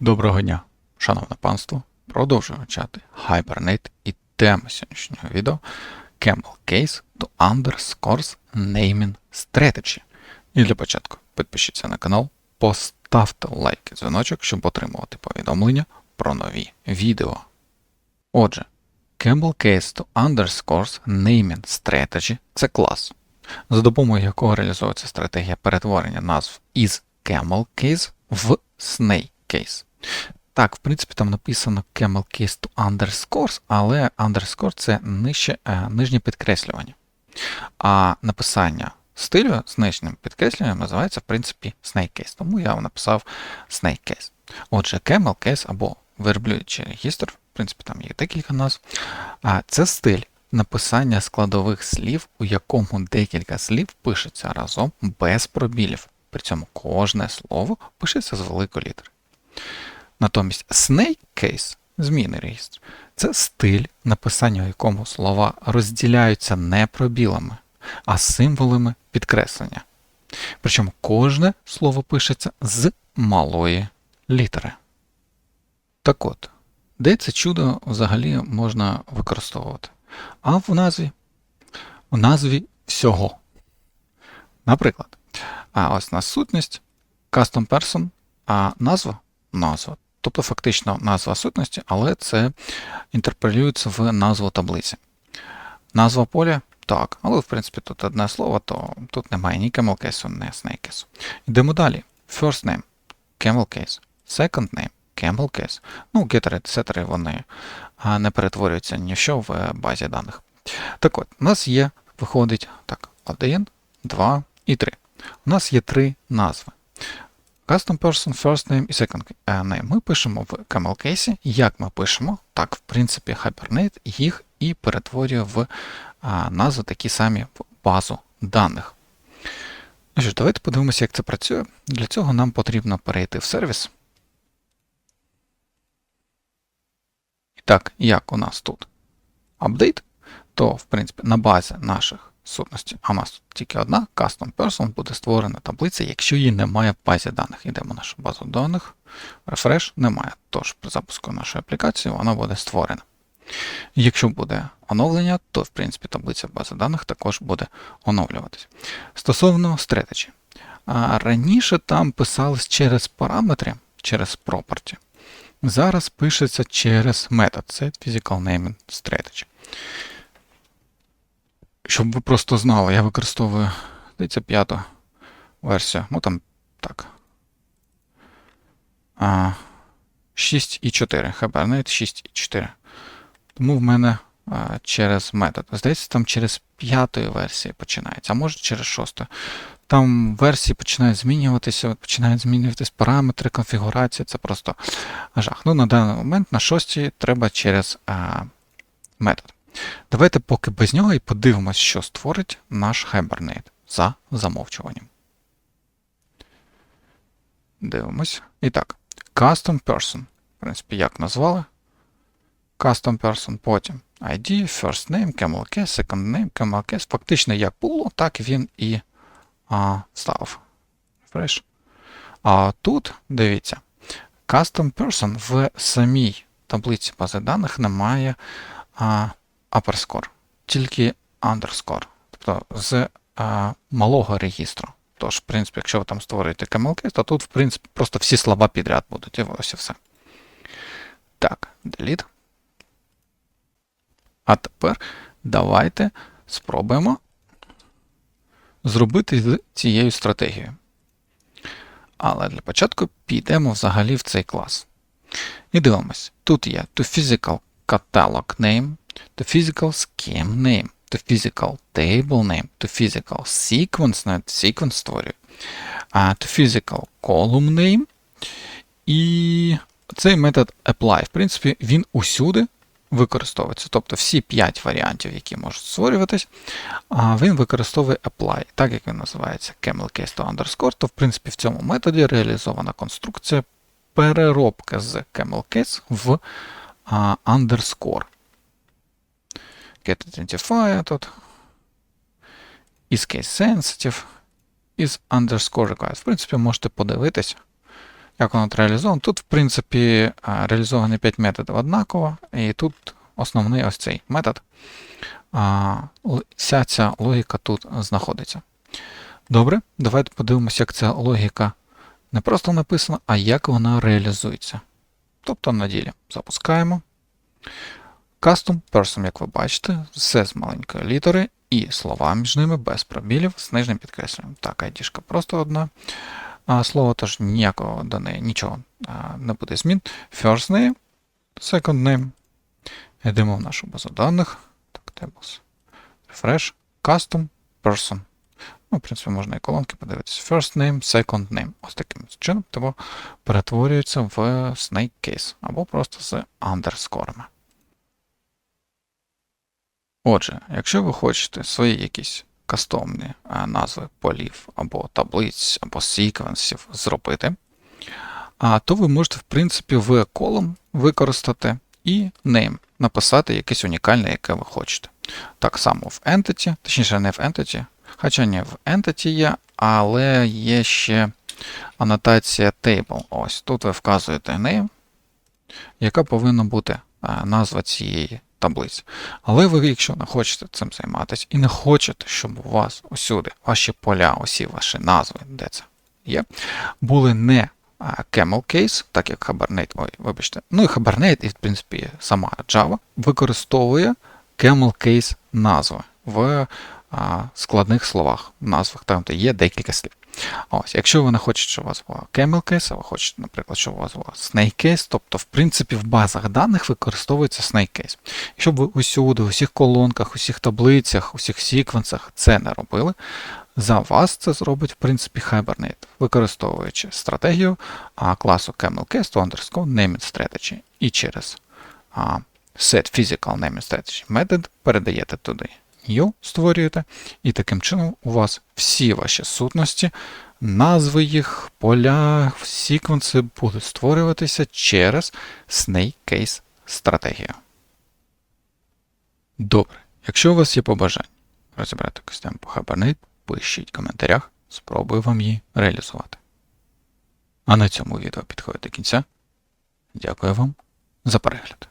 Доброго дня, шановне панство. Продовжуємо вивчати Hibernate і тема сьогоднішнього відео Camel Case to Underscores Naming Strategy. І для початку підпишіться на канал, поставте лайк і дзвіночок, щоб отримувати повідомлення про нові відео. Отже, Camel Case to Underscores Naming Strategy це клас, за допомогою якого реалізується стратегія перетворення назв із Camel Case в Snake Case. Так, в принципі, там написано camel case to underscores, але underscore це нижче, е, нижнє підкреслювання. А написання стилю з нижнім підкреслюванням називається, в принципі, snake case. Тому я написав snake case. Отже, camel case або верблюдчий регістр, в принципі, там є декілька назв. Це стиль написання складових слів, у якому декілька слів пишеться разом без пробілів. При цьому кожне слово пишеться з великої літери. Натомість snake case, змінний реєстр, це стиль, написання у якому слова розділяються не пробілами, а символами підкреслення. Причому кожне слово пишеться з малої літери. Так от, де це чудо взагалі можна використовувати? А в назві? У назві всього. Наприклад, а ось у сутність, custom person, а назва назва. Тобто фактично назва сутності, але це інтерполюється в назву таблиці. Назва поля так, але в принципі тут одне слово, то тут немає ні camel case, ні snake case. Йдемо далі. First name camel case. Second name camel case. Ну, гетери, сетери, вони не перетворюються ні в що в базі даних. Так от, у нас є, виходить так, 1, 2 і 3. У нас є три назви. Custom person, first name і second name. Ми пишемо в camel case. Як ми пишемо, так, в принципі, Hibernate їх і перетворює в а, назви такі самі в базу даних. Ну що давайте подивимося, як це працює. Для цього нам потрібно перейти в сервіс. І так, як у нас тут апдейт, то, в принципі, на базі наших сутності, а у нас тільки одна custom person буде створена таблиця, якщо її немає в базі даних. Йдемо в нашу базу даних, refresh немає. Тож при запуску нашої аплікації вона буде створена. Якщо буде оновлення, то в принципі таблиця бази даних також буде оновлюватись. Стосовно strategy. Раніше там писалось через параметри, через property. Зараз пишеться через метод. Це Physical Naming Strategy. Щоб ви просто знали, я використовую здається, п'яту версію. Ну там так. 6.4. Hibernate 6.4. Тому в мене а, через метод. Здається, там через п'ятої версії починається, а може через шостої. Там версії починають змінюватися, починають змінюватися параметри, конфігурації. Це просто жах. Ну, на даний момент на шостій треба через а, метод. Давайте поки без нього і подивимось, що створить наш Hibernate за замовчуванням. Дивимось. І так, Custom Person. В принципі, як назвали. Custom Person, потім ID, First Name, Camel Second Name, Camel Фактично, як було, так він і а, став. Fresh. А тут, дивіться, Custom Person в самій таблиці бази даних немає а, upper score, тільки underscore, тобто з а, малого регістру. Тож, в принципі, якщо ви там створюєте camel то тут, в принципі, просто всі слова підряд будуть, і ось і все. Так, delete. А тепер давайте спробуємо зробити з цією стратегією. Але для початку підемо взагалі в цей клас. І дивимось, тут є to physical catalog name, to physical scheme name, to physical table name, to physical sequence name, sequence створює, to physical column name. І цей метод apply, в принципі, він усюди використовується. Тобто всі 5 варіантів, які можуть створюватись, він використовує apply. Так як він називається camel case to underscore, то в принципі в цьому методі реалізована конструкція переробки з camel case в underscore. Get identifier тут. Is case sensitive. Is underscore required. В принципі, можете подивитись. як воно реалізовано. Тут, в принципі, реалізовані 5 методів однаково, і тут основний ось цей метод. Вся ця логіка тут знаходиться. Добре, давайте подивимося, як ця логіка не просто написана, а як вона реалізується. Тобто на ділі запускаємо. Custom person, як ви бачите, все з маленької літери і слова між ними без пробілів з нижнім підкресленням. Так, айдішка просто одна. А, слово тож ніякого до неї нічого а, не буде змін. First name, second name. Йдемо в нашу базу даних. Так, tables. Refresh, custom, person. Ну, в принципі, можна і колонки подивитися. First name, second name. Ось таким чином тому перетворюється в snake case або просто з андерскорами. Отже, якщо ви хочете свої якісь кастомні назви полів або таблиць, або секвенсів зробити, то ви можете, в принципі, в колом використати і name, написати якесь унікальне, яке ви хочете. Так само в entity, точніше, не в entity, хоча не в entity є, але є ще анотація table. Ось тут ви вказуєте name, яка повинна бути назва цієї таблиці. Але ви, якщо не хочете цим займатися і не хочете, щоб у вас усюди ваші поля, усі ваші назви, де це є, були не camel case, так як Hibernate, ой, вибачте, ну і Hibernate, і в принципі сама Java використовує camel case назви в складних словах, назвах там, де є декілька слів. Ось, якщо ви не хочете, щоб у вас була camel case, а ви хочете, наприклад, щоб у вас була snake case, тобто, в принципі, в базах даних використовується snake case. Якщо ви усюди, у всіх колонках, усіх таблицях, усіх секвенсах це не робили, за вас це зробить, в принципі, Hibernate, використовуючи стратегію а, класу CamelCase to underscore naming strategy. І через а, set physical naming strategy метод передаєте туди new, створюєте, і таким чином у вас всі ваші сутності, назви їх, поля, секвенси будуть створюватися через Snake Case стратегію. Добре, якщо у вас є побажання розібрати тему по Hibernate, пишіть в коментарях, спробую вам її реалізувати. А на цьому відео підходить до кінця. Дякую вам за перегляд.